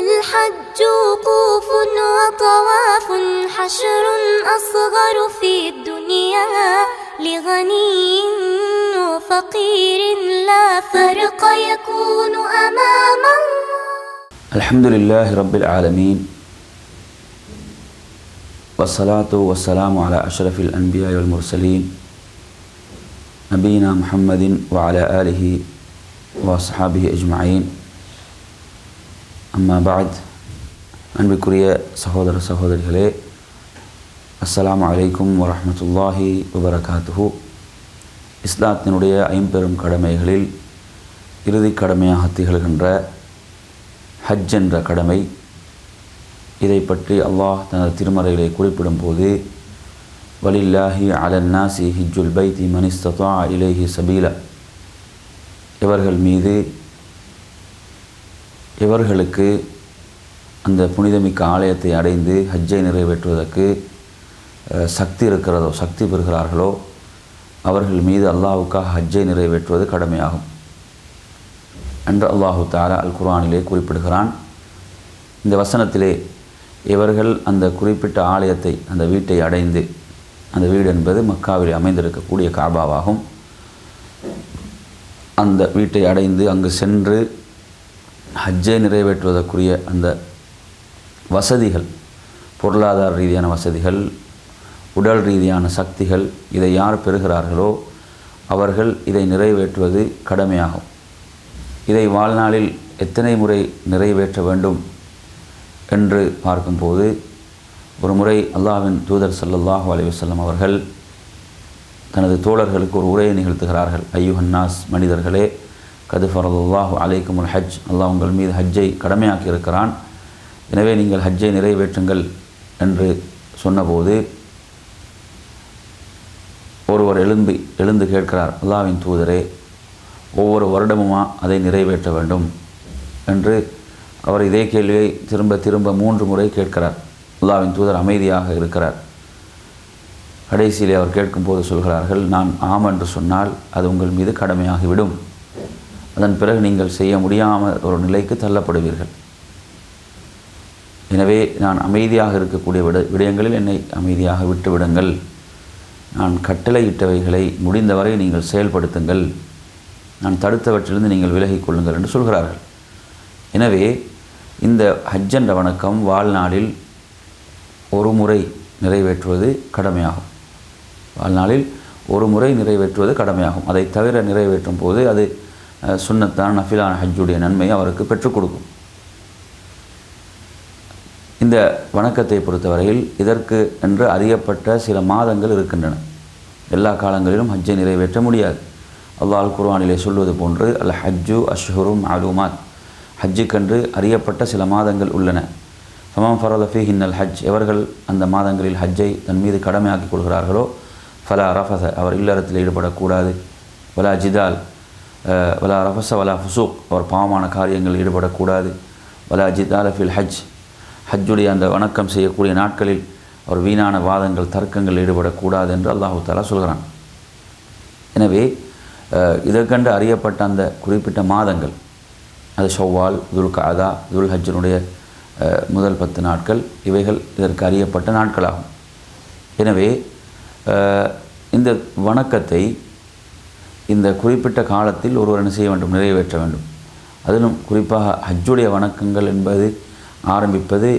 الحج وقوف وطواف حشر أصغر في الدنيا لغني وفقير لا فرق يكون أمام الله. الحمد لله رب العالمين والصلاة والسلام على أشرف الأنبياء والمرسلين نبينا محمد وعلى آله وأصحابه أجمعين. அம்மா பாத் அன்புக்குரிய சகோதர சகோதரிகளே அஸ்லாம் அலைக்கும் வரமத்துல்லாஹி வபரகாத்துஹு இஸ்லாத்தினுடைய ஐம்பெரும் கடமைகளில் இறுதி கடமையாக திகழ்கின்ற ஹஜ் என்ற கடமை. இதை பற்றி அல்லாஹ் தனது திருமறைகளை குறிப்பிடும் போது வலில்லாஹி அலன்னாசி ஹிஜுல் பைத்தி மனிஸ்தா இலேஹி சபீல. இவர்கள் மீது இவர்களுக்கு அந்த புனிதமிக்க ஆலயத்தை அடைந்து ஹஜ்ஜை நிறைவேற்றுவதற்கு சக்தி இருக்கிறதோ சக்தி பெறுகிறார்களோ அவர்கள் மீது அல்லாஹுக்காக ஹஜ்ஜை நிறைவேற்றுவது கடமையாகும். என்று அல்லாஹு தாரா அல் குரானிலே குறிப்பிடுகிறான். இந்த வசனத்திலே இவர்கள் அந்த குறிப்பிட்ட ஆலயத்தை அந்த வீட்டை அடைந்து அந்த வீடு என்பது மக்காவில் அமைந்திருக்கக்கூடிய காபாவாகும். அந்த வீட்டை அடைந்து அங்கு சென்று ஹஜ்ஜை நிறைவேற்றுவதற்குரிய அந்த வசதிகள் பொருளாதார ரீதியான வசதிகள் உடல் ரீதியான சக்திகள் இதை யார் பெறுகிறார்களோ அவர்கள் இதை நிறைவேற்றுவது கடமையாகும். இதை வாழ்நாளில் எத்தனை முறை நிறைவேற்ற வேண்டும் என்று பார்க்கும்போது ஒரு முறை அல்லாஹ்வின் தூதர் சல்லாஹு அலைஹி அவர்கள் தனது தோழர்களுக்கு ஒரு உரையை நிகழ்த்துகிறார்கள். ஐயுஹன்னாஸ் மனிதர்களே கது ஃபரதுல்லாஹு அலைக்கும் ஹஜ். அல்லாஹ் உங்கள் மீது ஹஜ்ஜை கடமையாக்கி இருக்கிறான் எனவே நீங்கள் ஹஜ்ஜை நிறைவேற்றுங்கள் என்று சொன்னபோது ஒருவர் எழும்பி எழுந்து கேட்கிறார் அல்லாவின் தூதரே ஒவ்வொரு வருடமுமா அதை நிறைவேற்ற வேண்டும்? என்று அவர் இதே கேள்வியை திரும்ப திரும்ப மூன்று முறை கேட்கிறார். அல்லாவின் தூதர் அமைதியாக இருக்கிறார். கடைசியிலே அவர் கேட்கும்போது சொல்கிறார்கள் நான் ஆம் என்று சொன்னால் அது உங்கள் மீது கடமையாகிவிடும். அதன் பிறகு நீங்கள் செய்ய முடியாமல் ஒரு நிலைக்கு தள்ளப்படுவீர்கள். எனவே நான் அமைதியாக இருக்கக்கூடிய விட விடயங்களில் என்னை அமைதியாக விட்டுவிடுங்கள் நான் கட்டளையிட்டவைகளை முடிந்தவரை நீங்கள் செயல்படுத்துங்கள். நான் தடுத்தவற்றிலிருந்து நீங்கள் விலகிக் கொள்ளுங்கள் என்று சொல்கிறார்கள். எனவே இந்த ஹஜ் என்ற வணக்கம் வாழ்நாளில் ஒரு முறை நிறைவேற்றுவது கடமையாகும். வாழ்நாளில் ஒரு முறை நிறைவேற்றுவது கடமையாகும். அதை தவிர நிறைவேற்றும் போது அது சுண்ணத்தான் நஃபிலான ஹஜ்ஜுடைய நன்மையை அவருக்கு பெற்றுக் கொடுக்கும். இந்த வணக்கத்தை பொறுத்தவரையில் இதற்கு என்று அறியப்பட்ட சில மாதங்கள் இருக்கின்றன. எல்லா காலங்களிலும் ஹஜ்ஜை நிறைவேற்ற முடியாது. அல்லாஹ் குர்வானிலே சொல்வது போன்று அல் ஹஜ்ஜு அஷ்ஹுரும் அலுமாத் ஹஜ்ஜுக்கென்று அறியப்பட்ட சில மாதங்கள் உள்ளன. ஃபமாம் ஃபரதஃபி ஹின்னல் ஹஜ். எவர்கள் அந்த மாதங்களில் ஹஜ்ஜை தன் மீது கடமையாக்கி கொள்கிறார்களோ ஃபலா ரஃபத அவர் இல்லறத்தில் ஈடுபடக்கூடாது. வலா ஜிதால் வலா ரஃபச வலா ஃபுசூக். அவர் பாவமான காரியங்களில் ஈடுபடக்கூடாது. வலா ஜித் அலஃபில் ஹஜ். ஹஜ்ஜுடைய அந்த வணக்கம் செய்யக்கூடிய நாட்களில் அவர் வீணான வாதங்கள் தர்க்கங்கள் ஈடுபடக்கூடாது என்று அல்லாஹு தாலா சொல்கிறான். எனவே இதற்கண்டு அறியப்பட்ட அந்த குறிப்பிட்ட மாதங்கள் அது ஷவ்வால் துல் காதா துல் ஹஜ்ஜினுடைய முதல் பத்து நாட்கள் இவைகள் இதற்கு அறியப்பட்ட நாட்களாகும். எனவே இந்த வணக்கத்தை இந்த குறிப்பிட்ட காலத்தில் ஒருவர் என்ன செய்ய வேண்டும்? நிறைவேற்ற வேண்டும். அதிலும் குறிப்பாக ஹஜ்ஜுடைய வணக்கங்கள் என்பது ஆரம்பிப்பது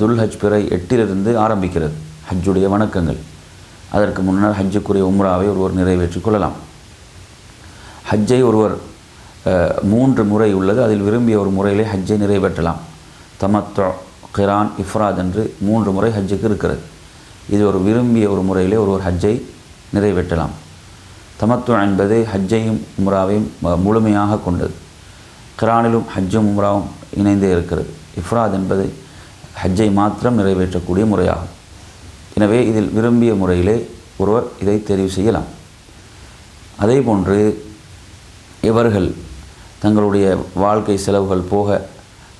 துல் ஹஜ் பிறை எட்டிலிருந்து ஆரம்பிக்கிறது ஹஜ்ஜுடைய வணக்கங்கள். அதற்கு முன்னர் ஹஜ்ஜுக்குரிய உம்ராவை ஒருவர் நிறைவேற்றிக் கொள்ளலாம். ஹஜ்ஜை ஒருவர் மூன்று முறை உள்ளது. அதில் விரும்பிய ஒரு முறையிலே ஹஜ்ஜை நிறைவேற்றலாம். தமத்தோ கிரான் இஃப்ராத் என்று மூன்று முறை ஹஜ்ஜுக்கு இருக்கிறது. இது ஒரு விரும்பிய ஒரு முறையிலே ஒருவர் ஹஜ்ஜை நிறைவேற்றலாம். தமத்து என்பது ஹஜ்ஜையும் உம்ராவையும் முழுமையாக கொண்டது. கிரானிலும் ஹஜ்ஜும் உம்ராவும் இணைந்தே இருக்கிறது. இஃப்ராத் என்பது ஹஜ்ஜை மாத்திரம் நிறைவேற்றக்கூடிய முறையாகும். எனவே இதில் விரும்பிய முறையிலே ஒருவர் இதை தெரிவு செய்யலாம். அதே போன்று இவர்கள் தங்களுடைய வாழ்க்கை செலவுகள் போக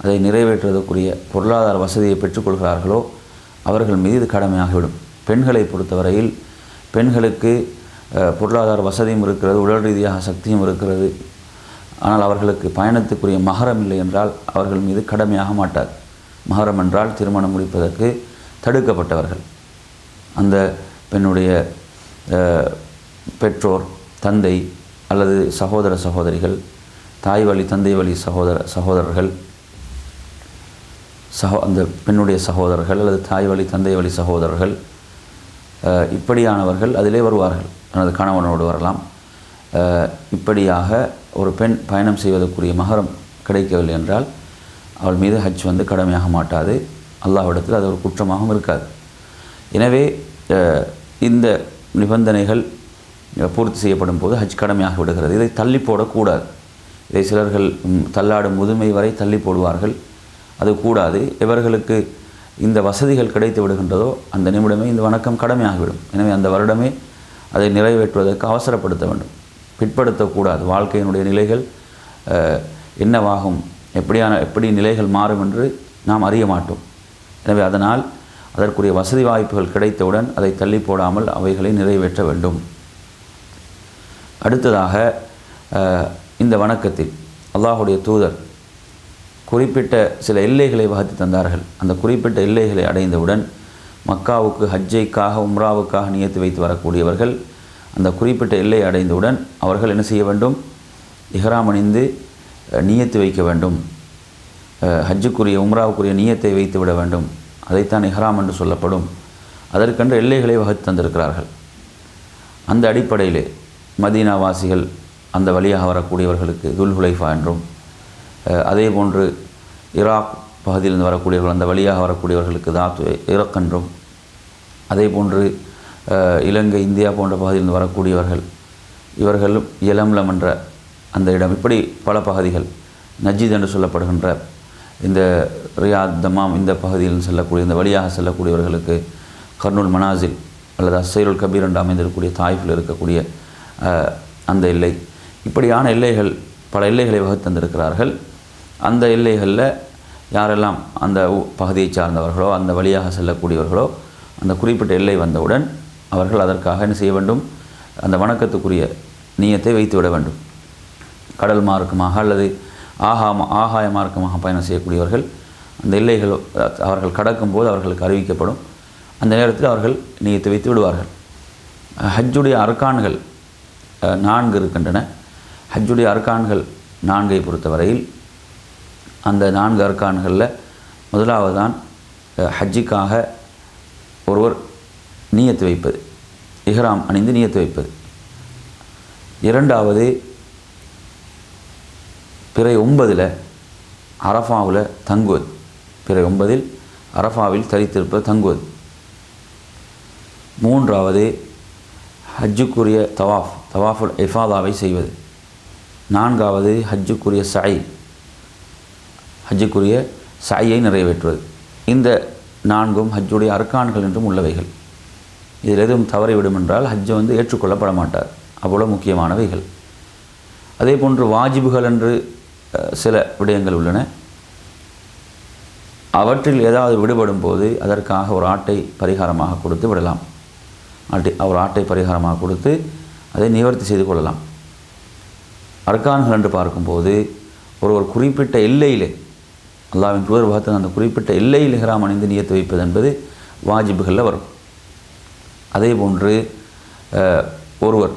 அதை நிறைவேற்றுவதற்குரிய பொருளாதார வசதியை பெற்றுக்கொள்கிறார்களோ அவர்கள் மீது கடமையாகிவிடும். பெண்களை பொறுத்தவரையில் பெண்களுக்கு பொருளாதார வசதியும் இருக்கிறது உடல் ரீதியாக சக்தியும் இருக்கிறது. ஆனால் அவர்களுக்கு பயணத்துக்குரிய மகரம் இல்லை என்றால் அவர்கள் மீது கடமையாக மாட்டார். மகரம் என்றால் திருமணம் முடிப்பதற்கு தடுக்கப்பட்டவர்கள். அந்த பெண்ணுடைய பெற்றோர் தந்தை அல்லது சகோதர சகோதரிகள் தாய் வழி தந்தை வழி சகோதர சகோதரர்கள் சகோ அந்த பெண்ணுடைய சகோதரர்கள் அல்லது தாய் வழி தந்தை வழி சகோதரர்கள் இப்படியானவர்கள் அதிலே வருவார்கள். தனது கணவனோடு வரலாம். இப்படியாக ஒரு பெண் பயணம் செய்வதற்குரிய மகரம் கிடைக்கவில்லை என்றால் அவள் மீது ஹஜ் வந்து கடமையாக மாட்டாது. அல்லாஹ்விடத்தில் அது ஒரு குற்றமாகவும் இருக்காது. எனவே இந்த நிபந்தனைகள் பூர்த்தி செய்யப்படும் போது ஹஜ் கடமையாக விடுகிறது. இதை தள்ளி போடக்கூடாது. இதை சிலர்கள் தள்ளாடும் முதுமை வரை தள்ளி போடுவார்கள். அது கூடாது. எவர்களுக்கு இந்த வசதிகள் கிடைத்து விடுகின்றதோ அந்த நிமிடமே இந்த வணக்கம் கடமையாகிவிடும். எனவே அந்த வருடமே அதை நிறைவேற்றுவதற்கு அவசரப்படுத்த வேண்டும். பிற்படுத்தக்கூடாது. வாழ்க்கையினுடைய நிலைகள் என்னவாகும்? எப்படியான எப்படி நிலைகள் மாறும் என்று நாம் அறிய மாட்டோம். எனவே அதனால் அதற்குரிய வசதி வாய்ப்புகள் கிடைத்தவுடன் அதை தள்ளி போடாமல் அவைகளை நிறைவேற்ற வேண்டும். அடுத்ததாக இந்த வணக்கத்தில் அல்லாஹுடைய தூதர் குறிப்பிட்ட சில எல்லைகளை வகுத்து தந்தார்கள். அந்த குறிப்பிட்ட எல்லைகளை அடைந்தவுடன் மக்காவுக்கு ஹஜ்ஜைக்காக உம்ராவுக்காக நியத்து வைத்து வரக்கூடியவர்கள் அந்த குறிப்பிட்ட எல்லை அடைந்தவுடன் அவர்கள் என்ன செய்ய வேண்டும்? இஹ்ராம் அணிந்து நியத்து வைக்க வேண்டும். ஹஜ்ஜுக்குரிய உம்ராவுக்குரிய நியத்தை வைத்து விட வேண்டும். அதைத்தான் இஹ்ராம் என்று சொல்லப்படும். அதற்கென்று எல்லைகளை வகுத்து தந்திருக்கிறார்கள். அந்த அடிப்படையிலே மதீனாவாசிகள் அந்த வழியாக வரக்கூடியவர்களுக்கு துல்ஹுலைஃபா என்றும் அதே போன்று ஈராக் பகுதியிலிருந்து வரக்கூடியவர்கள் அந்த வழியாக வரக்கூடியவர்களுக்கு தாத்து இறக் என்றும் அதே போன்று இலங்கை இந்தியா போன்ற பகுதியிலிருந்து வரக்கூடியவர்கள் இவர்களும் இளம்லம் என்ற அந்த இடம் இப்படி பல பகுதிகள் நஜீத் என்று சொல்லப்படுகின்ற இந்த ரியாத் தமாம் இந்த பகுதியில் செல்லக்கூடிய இந்த வழியாக செல்லக்கூடியவர்களுக்கு கர்னூல் மனாசில் அல்லது அசைருல் கபீர் என்று அமைந்திருக்கக்கூடிய தாய்ஃபில் இருக்கக்கூடிய அந்த எல்லை. இப்படியான எல்லைகள் பல எல்லைகளை வகுத்து தந்திருக்கிறார்கள். அந்த எல்லைகளில் யாரெல்லாம் அந்த ஊ- பகுதியைச் சார்ந்தவர்களோ அந்த வழியாக செல்லக்கூடியவர்களோ அந்த குறிப்பிட்ட எல்லை வந்தவுடன் அவர்கள் அதற்காக என்ன செய்ய வேண்டும்? அந்த வணக்கத்துக்குரிய நீயத்தை வைத்துவிட வேண்டும். கடல் மார்க்கமாக அல்லது ஆகா ஆகாய மார்க்கமாக பயணம் செய்யக்கூடியவர்கள் அந்த எல்லைகள் அவர்கள் கடக்கும்போது அவர்களுக்கு அறிவிக்கப்படும். அந்த நேரத்தில் அவர்கள் நீயத்தை வைத்து விடுவார்கள். ஹஜ்ஜுடைய அர்கான்கள் நான்கு இருக்கின்றன. ஹஜ்ஜுடைய அர்கான்கள் நான்கை பொறுத்தவரையில் அந்த நான்கு அர்கான்களில் முதலாவது தான் ஹஜ்ஜிக்காக ஒருவர் நீயத்து வைப்பது. இஹ்ராம் அணிந்து நீயத்து வைப்பது. இரண்டாவது பிறை ஒன்பதில் அரஃபாவில் தங்குவது. பிறை ஒன்பதில் அரஃபாவில் தரித்திருப்பது தங்குவது. மூன்றாவது ஹஜ்ஜுக்குரிய தவாஃப் தவாஃபுல் இஃபாதாவை செய்வது. நான்காவது ஹஜ்ஜுக்குரிய சாய் ஹஜ்ஜுக்குரிய சாயை நிறைவேற்றுவது. இந்த நான்கும் ஹஜ்ஜுடைய அர்க்கான்கள் என்றும் உள்ளவைகள். இதில் எதுவும் தவறிவிடும் என்றால் ஹஜ்ஜை வந்து ஏற்றுக்கொள்ளப்பட மாட்டார் அவ்வளோ முக்கியமானவைகள். அதே போன்று வாஜிபுகள் என்று சில விடயங்கள் உள்ளன. அவற்றில் ஏதாவது விடுபடும் போது அதற்காக ஒரு ஆட்டை பரிகாரமாக கொடுத்து விடலாம். ஆட்டை ஒரு ஆட்டை பரிகாரமாக கொடுத்து அதை நிவர்த்தி செய்து கொள்ளலாம். அர்க்கான்கள் என்று பார்க்கும்போது ஒரு ஒரு குறிப்பிட்ட எல்லையிலே அல்லாவின் தூதர் வகத்தில் அந்த குறிப்பிட்ட எல்லையில் இஹ்ராம் அணிந்து நியத்து வைப்பது என்பது வாஜிபுகளில் வரும். அதே போன்று ஒருவர்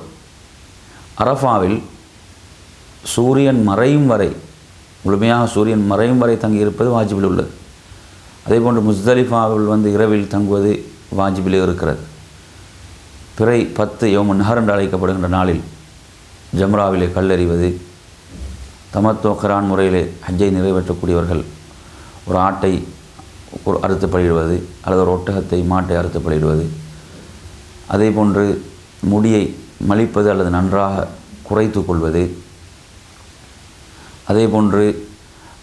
அரஃபாவில் சூரியன் மறையும் வரை முழுமையாக சூரியன் மறையும் வரை தங்கியிருப்பது வாஜிபில் உள்ளது. அதே போன்று முஸ்தலிஃபாவில் வந்து இரவில் தங்குவது வாஜிபிலே இருக்கிறது. பிறை பத்து யோம நகர் என்று அழைக்கப்படுகின்ற நாளில் ஜம்ராவிலே கல்லெறிவது தமத்துவ கரான் முறையிலே ஹஜ்ஜை நிறைவேற்றக்கூடியவர்கள் ஒரு ஆட்டை ஒரு அறுத்து பலியிடுவது அல்லது ஒரு ஒட்டகத்தை மாட்டை அறுத்து பலியிடுவது அதே போன்று முடியை மலிப்பது அல்லது நன்றாக குறைத்து கொள்வது. அதே போன்று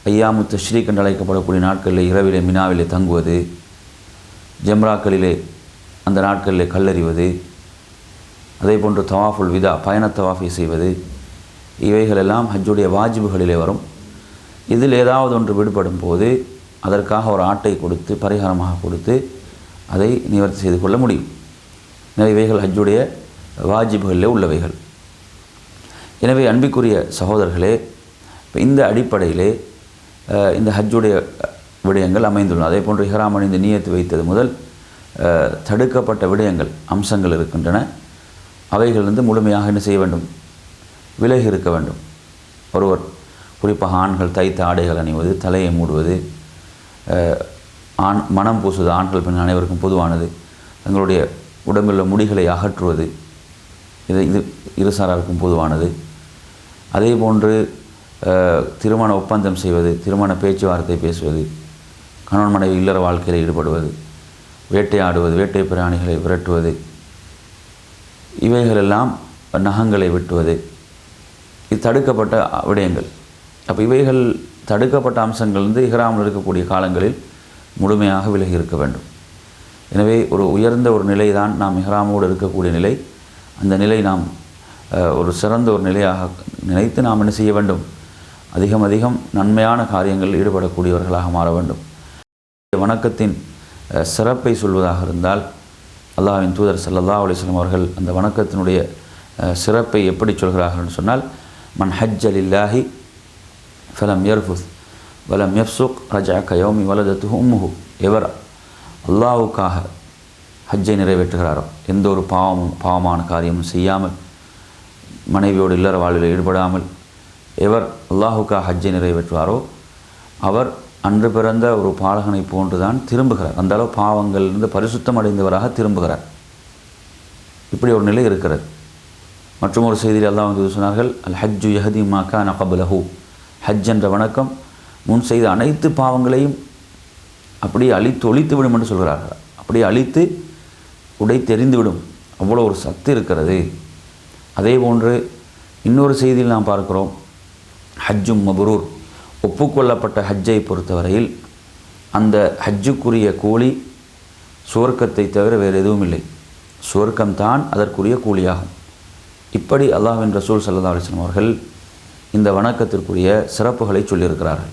ஐயாமு தஷ்ரீக் என்று அழைக்கப்படக்கூடிய நாட்களில் இரவிலே மினாவிலே தங்குவது. ஜெம்ராக்களிலே அந்த நாட்களிலே கல்லறிவது. அதே போன்று தவாஃபுல் விதா பயண தவாஃபை செய்வது. இவைகளெல்லாம் ஹஜ்ஜுடைய வாஜிபுகளிலே வரும். இதில் ஏதாவது ஒன்று விடுபடும் போது அதற்காக ஒரு ஆட்டை கொடுத்து பரிகாரமாக கொடுத்து அதை நிவர்த்தி செய்து கொள்ள முடியும். நிறைவைகள் இவைகள் ஹஜ்ஜுடைய வாஜிபுகளிலே உள்ளவைகள். எனவே அன்பிற்குரிய சகோதரர்களே இந்த அடிப்படையிலே இந்த ஹஜ்ஜுடைய விடயங்கள் அமைந்துள்ளன. அதே போன்று இஹ்ராம் அணிந்து நியத்து வைத்தது முதல் தடுக்கப்பட்ட விடயங்கள் அம்சங்கள் இருக்கின்றன. அவைகளிலிருந்து முழுமையாக என்ன செய்ய வேண்டும்? விலகி இருக்க வேண்டும். ஒருவர் குறிப்பாக ஆண்கள் தைத்த ஆடைகள் அணிவது தலையை மூடுவது ஆண் மனம் பூசுவது ஆண்கள் பெண் அனைவருக்கும் பொதுவானது. தங்களுடைய உடம்பில் உள்ள முடிகளை அகற்றுவது இது இது இருசாராருக்கும் பொதுவானது. அதே போன்று திருமண ஒப்பந்தம் செய்வது திருமண பேச்சுவார்த்தை பேசுவது கணவன் மனைவி இல்லற வாழ்க்கையில் ஈடுபடுவது வேட்டையாடுவது வேட்டை பிராணிகளை விரட்டுவது இவைகளெல்லாம் நகங்களை வெட்டுவது இது தடுக்கப்பட்ட விடயங்கள். அப்போ இவைகள் தடுக்கப்பட்ட அம்சங்கள் வந்து இஹ்ராமில் இருக்கக்கூடிய காலங்களில் முழுமையாக விலகி இருக்க வேண்டும். எனவே ஒரு உயர்ந்த ஒரு நிலை தான் நாம் இஹ்ராமோடு இருக்கக்கூடிய நிலை. அந்த நிலை நாம் ஒரு சிறந்த ஒரு நிலையாக நினைத்து நாம் என்ன செய்ய வேண்டும்? அதிகம் அதிகம் நன்மையான காரியங்களில் ஈடுபடக்கூடியவர்களாக மாற வேண்டும். வணக்கத்தின் சிறப்பை சொல்வதாக இருந்தால் அல்லாஹின் தூதர் சல்லல்லா அலைஹி அவர்கள் அந்த வணக்கத்தினுடைய சிறப்பை எப்படி சொல்கிறார்கள் சொன்னால் மன் ஹஜ்ஜ இல்லாஹி ஃபலம் யர்ஃபுஸ் வலம் யஃப்சுக் ரஜா கயோமி வலதத்து உம்முஹு எவர் அல்லாவுக்காக ஹஜ்ஜை நிறைவேற்றுகிறாரோ எந்த ஒரு பாவமும் பாவமான காரியமும் செய்யாமல் மனைவியோடு இல்லற வாழ்வில் ஈடுபடாமல் எவர் அல்லாஹுக்காக ஹஜ்ஜை நிறைவேற்றுவாரோ அவர் அன்று பிறந்த ஒரு பாலகனை போன்றுதான் திரும்புகிறார் அந்த அளவு பாவங்களிலிருந்து பரிசுத்தம் அடைந்தவராக திரும்புகிறார் இப்படி ஒரு நிலை இருக்கிறது மற்றும் ஒரு செய்தியில் அல்லாஹ் வந்து சொன்னார்கள் அல் ஹஜ்ஜு யஹதி மாக்கா நகபுலஹூ ஹஜ் என்ற வணக்கம் முன் செய்த அனைத்து பாவங்களையும் அப்படியே அழித்து ஒழித்து விடும் என்று சொல்கிறார்கள். அப்படியே அழித்து உடை தெரிந்துவிடும் அவ்வளோ ஒரு சக்தி இருக்கிறது. அதே போன்று இன்னொரு செய்தியில் நாம் பார்க்கிறோம். ஹஜ்ஜும் மபரூர். ஒப்புக்கொள்ளப்பட்ட ஹஜ்ஜை பொறுத்தவரையில் அந்த ஹஜ்ஜுக்குரிய கூலி சுவர்க்கத்தை தவிர வேறு எதுவும் இல்லை. சுவர்க்கம்தான் அதற்குரிய கூலியாகும். இப்படி அல்லாஹ்வின் ரசூல் சல்லா அலிஸ்லாம் அவர்கள் இந்த வணக்கத்திற்குரிய சிறப்புகளை சொல்லியிருக்கிறார்கள்.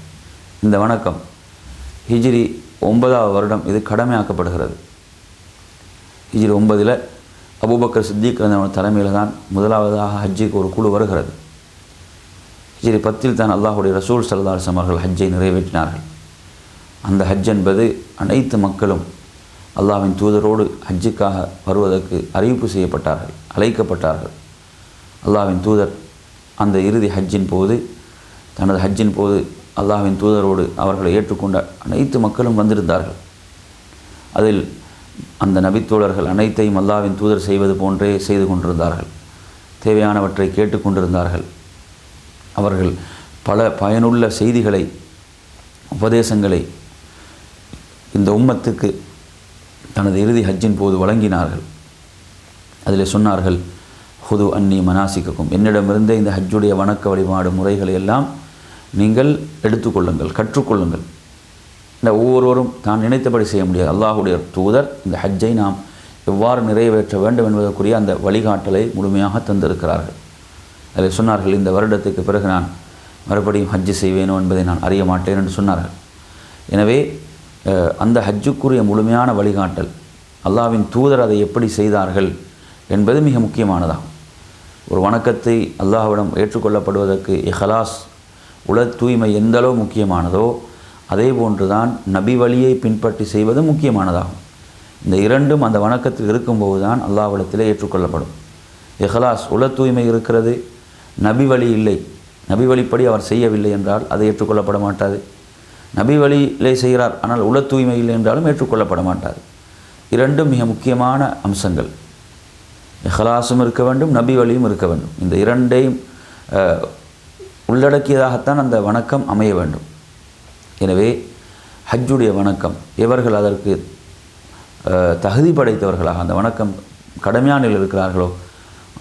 இந்த வணக்கம். ஹிஜ்ரி ஒன்பதாவது வருடம் இது கடமையாக்கப்படுகிறது. ஹிஜ்ரி ஒன்பதில் அபூபக்கர் சித்திக் தலைமையில் தான் முதலாவதாக ஹஜ்ஜிக்கு ஒரு குழு வருகிறது. ஹிஜ்ரி பத்தில் தான் அல்லாஹுடைய ரசூல் சல்லா அவர்கள் ஹஜ்ஜை நிறைவேற்றினார்கள். அந்த ஹஜ் என்பது அனைத்து மக்களும் அல்லாஹ்வின் தூதரோடு ஹஜ்ஜுக்காக வருவதற்கு அறிவிப்பு செய்யப்பட்டார்கள் அழைக்கப்பட்டார்கள். அல்லாஹ்வின் தூதர் அந்த இறுதி ஹஜ்ஜின் போது தனது ஹஜ்ஜின் போது அல்லாஹ்வின் தூதரோடு அவர்களை ஏற்றுக்கொண்ட அனைத்து மக்களும் வந்திருந்தார்கள். அதில் அந்த நபித்தோழர்கள் அனைத்தையும் அல்லாவின் தூதர் செய்வது போன்றே செய்து கொண்டிருந்தார்கள். தேவையானவற்றை கேட்டுக்கொண்டிருந்தார்கள் அவர்கள் பல பயனுள்ள செய்திகளை உபதேசங்களை இந்த உம்மத்துக்கு தனது இறுதி ஹஜ்ஜின் போது வழங்கினார்கள். அதில் சொன்னார்கள் ஹுது அன்னி மனாசிக்கக்கும் என்னிடமிருந்தே இந்த ஹஜ்ஜுடைய வணக்க வழிபாடு முறைகளை எல்லாம் நீங்கள் எடுத்துக்கொள்ளுங்கள் கற்றுக்கொள்ளுங்கள். இந்த ஒவ்வொருவரும் தான் நினைத்தபடி செய்ய முடியாது. அல்லாஹுடைய தூதர் இந்த ஹஜ்ஜை நாம் எவ்வாறு நிறைவேற்ற வேண்டும் என்பதற்குரிய அந்த வழிகாட்டலை முழுமையாக தந்திருக்கிறார்கள். அதில் சொன்னார்கள் இந்த வருடத்துக்கு பிறகு நான் மறுபடியும் ஹஜ்ஜு செய்வேனோ என்பதை நான் அறிய மாட்டேன் என்று சொன்னார்கள். எனவே அந்த ஹஜ்ஜுக்குரிய முழுமையான வழிகாட்டல் அல்லாஹ்வின் தூதர் அதை எப்படி செய்தார்கள் என்பது மிக முக்கியமானதாகும். ஒரு வணக்கத்தை அல்லாஹ்விடம் ஏற்றுக்கொள்ளப்படுவதற்கு இஹலாஸ் உல தூய்மை எந்த அளவு முக்கியமானதோ அதே போன்று தான் நபி வழியை பின்பற்றி செய்வது முக்கியமானதாகும். இந்த இரண்டும் அந்த வணக்கத்தில் இருக்கும்போது தான் அல்லாஹ்விடத்தில் ஏற்றுக்கொள்ளப்படும். இஹலாஸ் உல தூய்மை இருக்கிறது நபி வழி இல்லை. நபி வழிப்படி அவர் செய்யவில்லை என்றால் அது ஏற்றுக்கொள்ளப்பட மாட்டாது. நபி வழியிலே செய்கிறார் ஆனால் உல தூய்மை இல்லை என்றாலும் ஏற்றுக்கொள்ளப்பட மாட்டாது. இரண்டும் மிக முக்கியமான அம்சங்கள். இஹலாசும் இருக்க வேண்டும் நபி வழியும் இருக்க வேண்டும். இந்த இரண்டையும் உள்ளடக்கியதாகத்தான் அந்த வணக்கம் அமைய வேண்டும். எனவே ஹஜ்ஜுடைய வணக்கம் எவர்கள் அதற்கு தகுதி படைத்தவர்களாக அந்த வணக்கம் கடமையானில் இருக்கிறார்களோ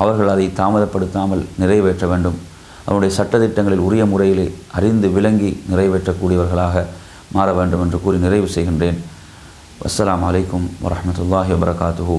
அவர்கள் அதை தாமதப்படுத்தாமல் நிறைவேற்ற வேண்டும். அவனுடைய சட்டத்திட்டங்களில் உரிய முறையிலே அறிந்து விளங்கி நிறைவேற்றக்கூடியவர்களாக மாற வேண்டும் என்று கூறி நிறைவு செய்கின்றேன். அஸ்லாம் அலைக்கும் வரமத்துல்லாஹி வபரகாத்துஹு.